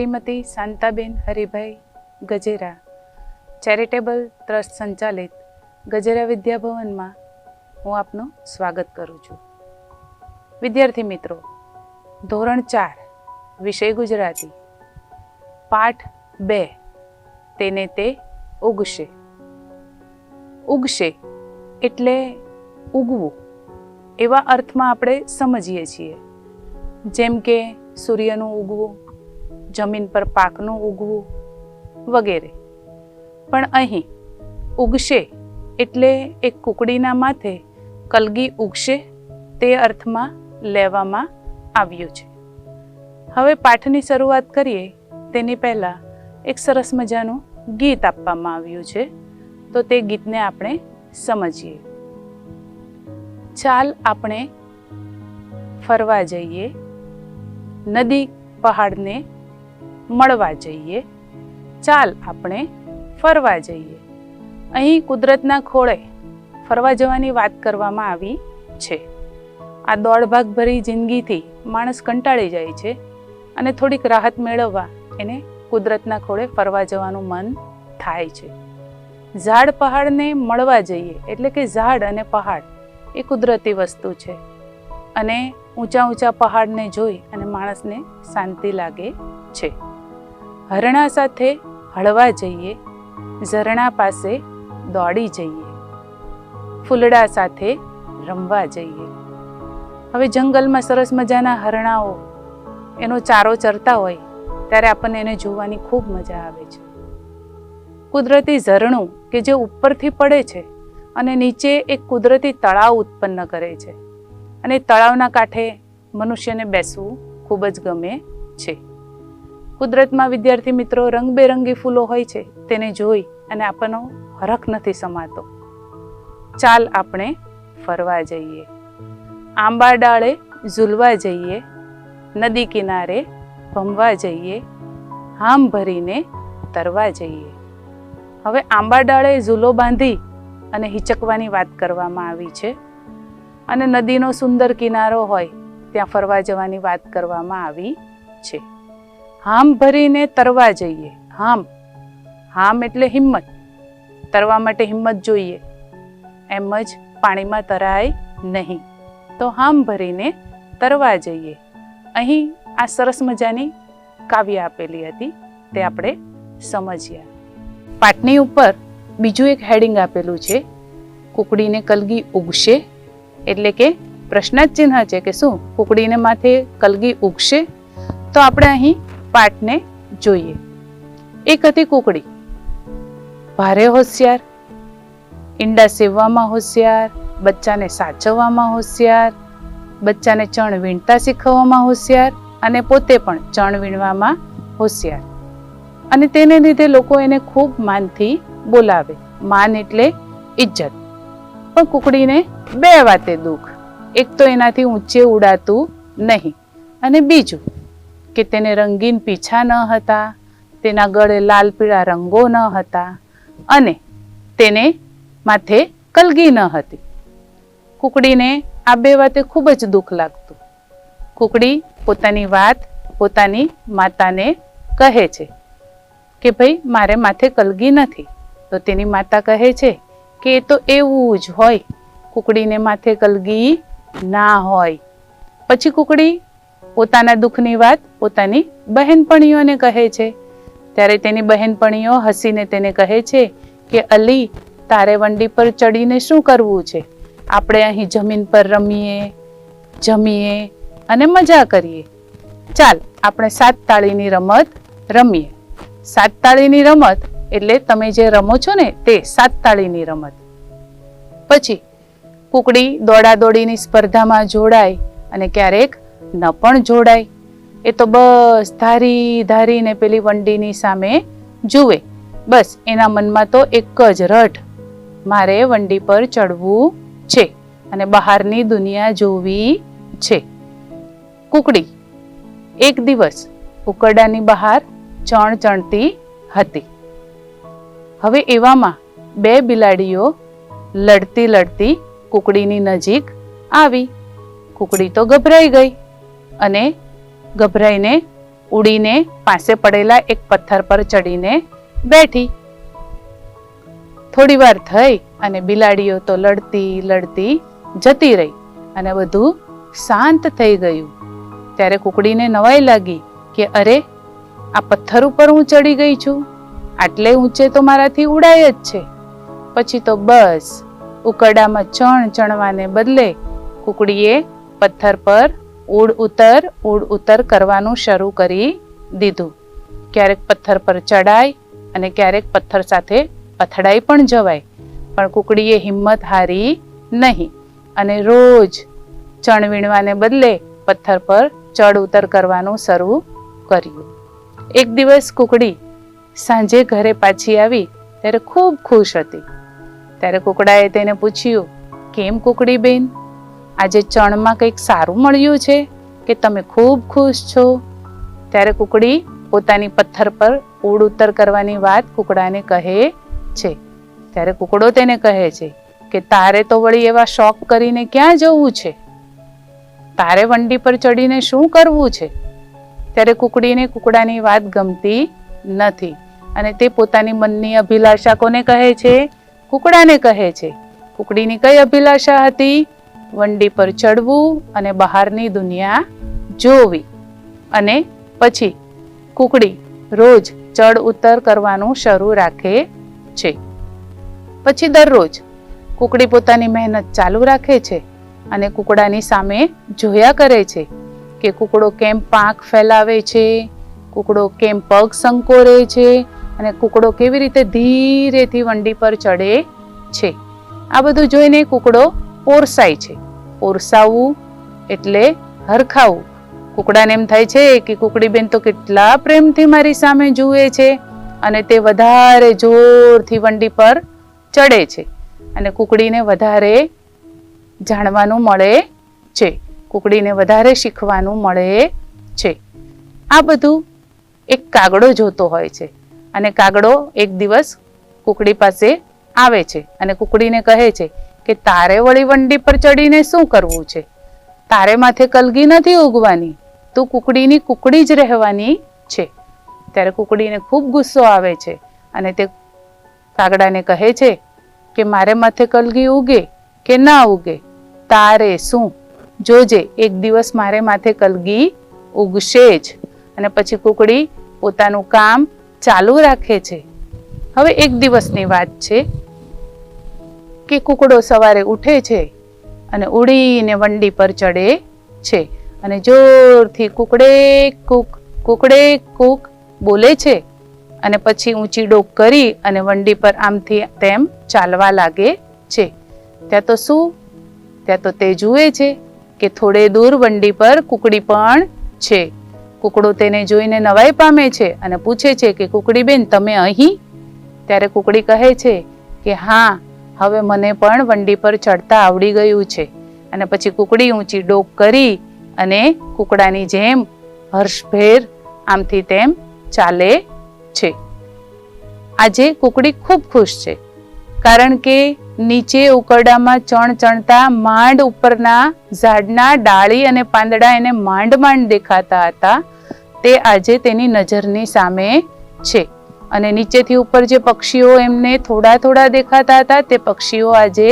Shrimati Shantaben Haribhai Gajera charitable trust સંચાલિત ગજેરા વિદ્યાભવનમાં હું આપનું સ્વાગત કરું છું. વિદ્યાર્થી મિત્રો, ધોરણ ચાર, વિષય ગુજરાતી. પાઠ બે, તેને તે ઉગશે. ઉગશે એટલે ઉગવું એવા અર્થમાં આપણે સમજીએ છીએ. જેમ કે સૂર્યનું ઉગવું જમીન પર પાકનું ઉગવું વગેરે. પણ અહીં ઉગશે એટલે એક કુકડીના માથે કલગી ઉગશે તે અર્થમાં લેવામાં આવ્યું છે. હવે પાઠની શરૂઆત કરીએ તેની પહેલાં એક સરસ મજાનું ગીત આપવામાં આવ્યું છે. તો તે ગીતને આપણે સમજીએ. ચાલ આપણે ફરવા જઈએ. નદી પહાડને મળવા જઈએ. ચાલ આપણે ફરવા જઈએ. અહીં કુદરતના ખોળે ફરવા જવાની વાત કરવામાં આવી છે. આ દોડ ભાગ ભરી જિંદગીથી માણસ કંટાળી જાય છે અને થોડીક રાહત મેળવવા એને કુદરતના ખોળે ફરવા જવાનું મન થાય છે. ઝાડ પહાડને મળવા જઈએ એટલે કે ઝાડ અને પહાડ એ કુદરતી વસ્તુ છે. અને ઊંચા ઊંચા પહાડને જોઈ અને માણસને શાંતિ લાગે છે. હરણા સાથે હળવા જઈએ, ઝરણા પાસે દોડી જઈએ, ફૂલડા સાથે રમવા જઈએ. હવે જંગલમાં સરસ મજાના હરણાઓ, એનો ચારો ચરતા હોય, ત્યારે આપણને એને જોવાની ખૂબ મજા આવે છે. કુદરતી ઝરણું કે જે ઉપરથી પડે છે અને નીચે એક કુદરતી તળાવ ઉત્પન્ન કરે છે. અને તળાવના કાંઠે મનુષ્યને બેસવું ખૂબ જ ગમે છે. કુદરતમાં વિદ્યાર્થી મિત્રો રંગબેરંગી ફૂલો હોય છે, તેને જોઈ અને આપણનો હરખ નથી સમાતો. ચાલ આપણે ફરવા જઈએ. આંબા ડાળે ઝૂલવા જઈએ, નદી કિનારે ભમવા જઈએ હામ ભરીને તરવા જઈએ. હવે આંબા ડાળે ઝૂલો બાંધી અને હિચકવાની વાત કરવામાં આવી છે. અને નદીનો સુંદર કિનારો હોય, ત્યાં ફરવા જવાની વાત કરવામાં આવી છે. હામ ભરીને તરવા જઈએ. હામ. હામ એટલે હિંમત. તરવા માટે હિંમત જોઈએ. એમ જ પાણીમાં તરાય નહીં. તો હામ ભરીને તરવા જઈએ. અહીં આ સરસ મજાની કાવ્ય આપેલી હતી. તે આપણે સમજ્યા પાટની ઉપર બીજું એક હેડિંગ આપેલું છે. કુકડીને કલગી ઉગશે. એટલે કે પ્રશ્નાર્થ ચિહ્ન છે કે શું? કુકડીને માથે કલગી ઉગશે. તો આપણે અહીં પાઠને જોઈએ. એક હતી કુકડી. ભારે હોશિયાર, ઈંડા સેવવામાં હોશિયાર, બચ્ચાને સાચવવામાં હોશિયાર, બચ્ચાને ચણ વીણતા શીખવવામાં હોશિયાર અને પોતે પણ ચણ વીણવામાં હોશિયાર. અને તેને લીધે લોકો એને ખૂબ માનથી બોલાવે. માન એટલે ઇજ્જત પણ કુકડીને બે વાતે દુઃખ. એક તો એનાથી ઊંચે ઉડાતું નહીં અને બીજું કે તેને રંગીન પીછા ન હતા, તેના ગળે લાલ પીળા રંગો ન હતા અને તેને માથે કલગી ન હતી. કુકડીને આ બે વાતે ખૂબ જ દુઃખ લાગતું. કુકડી પોતાની વાત પોતાની માતાને કહે છે કે ભાઈ, મારે માથે કલગી નથી. તો તેની માતા કહે છે કે એ તો એવું જ હોય, કુકડીને માથે કલગી ના હોય. પછી કુકડી પોતાના દુઃખની વાત પોતાની બહેનપણીઓને કહે છે. ત્યારે તેની બહેનપણીઓ હસીને તેને કહે છે કે, અલી, તારે વંડી પર ચડીને શું કરવું છે? આપણે અહીં જમીન પર રમીએ, જમીએ અને મજા કરીએ. ચાલ, આપણે સાત તાળીની રમત રમીએ. સાત તાળીની રમત એટલે તમે જે રમો છો ને, તે સાત તાળીની રમત. પછી કુકડી દોડાદોડીની સ્પર્ધામાં જોડાય અને ક્યારેક ન પણ જોડાય. એ તો બસ ધારી ધારીને પેલી વંડીની સામે જુએ. બસ એના મનમાં તો એક જ રઢ. મારે વંડી પર ચડવું છે અને બહારની દુનિયા જોવી છે. કુકડી. એક દિવસ ઉકરડાની બહાર ચણ ચણતી હતી. હવે એવામાં બે બિલાડીઓ લડતી લડતી કુકડીની નજીક આવી. કુકડી તો ગભરાઈ ગઈ. અને ગભરાઈને ઉડીને પાસે પડેલા એક પથ્થર પર ચડીને બેઠી. થોડી વાર થઈ અને બિલાડીઓ તો લડતી લડતી જતી રહી અને બધું શાંત થઈ ગયું. ત્યારે કુકડીને નવાઈ લાગી કે, અરે, આ પથ્થર ઉપર હું ચડી ગઈ છું. આટલે ઊંચે તો મારાથી ઉડાય જ છે. પછી તો બસ ઉકરડામાં ચણ ચણવાને બદલે કુકડીએ પથ્થર પર ઉડ ઉતર ઉડ ઉતર કરવાનું શરૂ કરી દીધું. ક્યારેક પથ્થર પર ચડાય અને ક્યારેક પથ્થર સાથે અથડાઈ પણ જવાય. પણ કુકડીએ હિંમત હારી નહીં અને રોજ ચણ વીણવાને બદલે પથ્થર પર ચડ ઉતર કરવાનું શરૂ કર્યું. એક દિવસ કુકડી સાંજે ઘરે પાછી આવી ત્યારે ખૂબ ખુશ હતી. ત્યારે કુકડાએ તેને પૂછ્યું, કેમ કુકડી બેન? આજે ચણમાં કંઈક સારું મળ્યું છે કે તમે ખૂબ ખુશ છો? ત્યારે કુકડી પોતાની પથ્થર પર ઉડ ઉતર કરવાની વાત કુકડાને કહે છે. ત્યારે કુકડો તેને કહે છે કે, તારે તો વળી એવા શોખ કરીને ક્યાં જવું છે? તારે વંડી પર ચડીને શું કરવું છે? ત્યારે કુકડીને કુકડાની વાત ગમતી નથી અને તે પોતાની મનની અભિલાષા કોને કહે છે? કુકડાને કહે છે. કુકડીની કઈ અભિલાષા હતી? વંડી પર ચડવું અને બહારની દુનિયા જોવી. અને પછી કુકડી રોજ ચડ ઉતર કરવાનું શરૂ રાખે છે. પછી દરરોજ કુકડી પોતાની મહેનત ચાલુ રાખે છે અને કુકડાની સામે જોયા કરે છે કે કુકડો કેમ પાંખ ફેલાવે છે, કુકડો કેમ પગ સંકોરે છે અને કુકડો કેવી રીતે ધીરેથી વંડી પર ચડે છે. આ બધું જોઈને કુકડો પોરસાય છે. પોરસાવું એટલે હરખાવું. કુકડાને એમ થાય છે કે કુકડીબેન તો કેટલા પ્રેમથી મારી સામે જુએ છે અને તે વધારે જોરથી વંડી પર ચડે છે અને કુકડીને વધારે જાણવાનું મળે છે. કુકડીને વધારે શીખવાનું મળે છે. આ બધું એક કાગડો જોતો હોય છે અને કાગડો એક દિવસ કુકડી પાસે આવે છે અને કુકડીને કહે છે કે તારે વળી વંડી પર ચડીને શું કરવું છે? તારે માથે કલગી નથી ઉગવાની. તું કુકડીની કુકડી જ રહેવાની છે. ત્યારે કુકડીને ખૂબ ગુસ્સો આવે છે અને તે કાગડાને કહે છે કે મારે માથે કલગી ઉગે કે ના ઉગે? તારે શું? જોજે, એક દિવસ મારે માથે કલગી ઉગશે જ. અને પછી કુકડી પોતાનું કામ ચાલુ રાખે છે. હવે એક દિવસની વાત છે. કે કુકડો સવારે ઉઠે છે અને ઉડીને વંડી પર ચડે છે. અને જોરથી કુકડે કુક કુકડે કુક બોલે છે. અને પછી ઊંચી ડોક કરી અને વંડી પર આમથી તેમ ચાલવા લાગે છે. ત્યાં તો શું? ત્યાં તો તે જુએ છે કે થોડે દૂર વંડી પર કુકડી પણ છે. કુકડો તેને જોઈને નવાઈ પામે છે અને પૂછે છે કે કુકડી બેન તમે અહીં? ત્યારે કુકડી કહે છે કે, હા હવે મને પણ વંડી પર ચડતા આવડી ગયું છે. અને પછી કુકડી ઊંચી ડોક કરી અને કુકડાની જેમ હર્ષભેર આમથી તેમ ચાલે છે. આજે કુકડી ખૂબ ખુશ છે. કારણ કે નીચે ઉકરડામાં ચણ ચણતા માંડ ઉપરના ઝાડના ડાળી અને પાંદડા એને માંડ માંડ દેખાતા હતા. તે આજે તેની નજરની સામે છે. અને નીચેથી ઉપર જે પક્ષીઓ એમને થોડા થોડા દેખાતા હતા, તે પક્ષીઓ આજે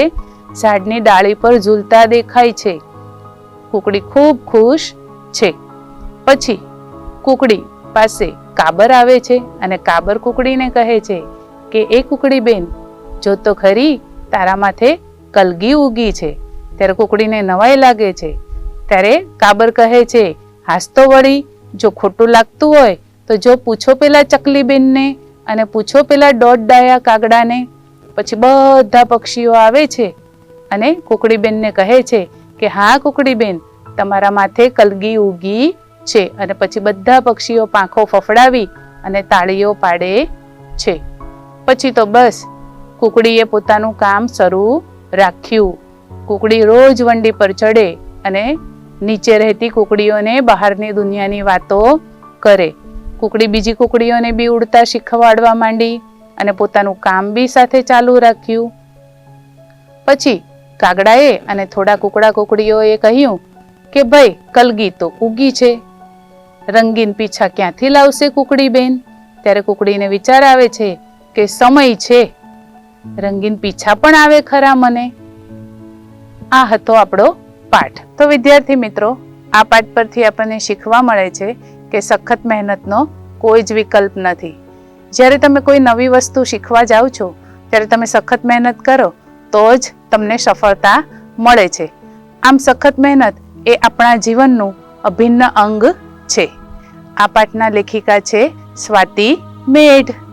ઝાડની ડાળી પર ઝૂલતા દેખાય છે. કુકડી ખૂબ ખુશ છે. પછી કુકડી પાસે કાબર આવે છે અને કાબર કુકડીને કહે છે કે, એ કુકડી બેન, જો તો ખરી તારા માથે કલગી ઉગી છે. ત્યારે કુકડીને નવાઈ લાગે છે. ત્યારે કાબર કહે છે હાસ તો વળી, જો ખોટું લાગતું હોય, તો જો પૂછો પેલા ચકલી બેનને અને પૂછો પેલા દોઢ ડાયા કાગડાને. પછી બધા પક્ષીઓ આવે છે અને કુકડીબેનને કહે છે કે, હા, કુકડીબેન, તમારા માથે કલગી ઉગી છે. અને પછી બધા પક્ષીઓ પાંખો ફફડાવી અને તાળીઓ પાડે છે. પછી તો બસ, કુકડીએ પોતાનું કામ શરૂ રાખ્યું. કુકડી રોજ વંડી પર ચડે અને નીચે રહેતી કુકડીઓને બહારની દુનિયાની વાતો કરે. કુકડી બીજી કુકડીઓને બી ઉડતા શીખવાડવા માંડી અને પોતાનું કામ બી સાથે ચાલુ રાખ્યું. પછી કાગડાએ અને થોડા કુકડા કુકડીઓએ કહ્યું કે ભાઈ, કલગી તો ઉગી છે. રંગીન પીછા ક્યાંથી લાવશે કુકડી બેન? ત્યારે કુકડીને વિચાર આવે છે કે સમય છે. રંગીન પીછા પણ આવે ખરા મને. આ હતો આપણો પાઠ. તો વિદ્યાર્થી મિત્રો, આ પાઠ પરથી આપણને શીખવા મળે છે કે સખત મહેનતનો કોઈ જ વિકલ્પ નથી. જ્યારે તમે કોઈ નવી વસ્તુ શીખવા જાઓ છો, ત્યારે તમે સખત મહેનત કરો, તો જ તમને સફળતા મળે છે. આમ સખત મહેનત એ આપણા જીવનનું અભિન્ન અંગ છે. આ પાઠના લેખિકા છે સ્વાતિ મેઢ.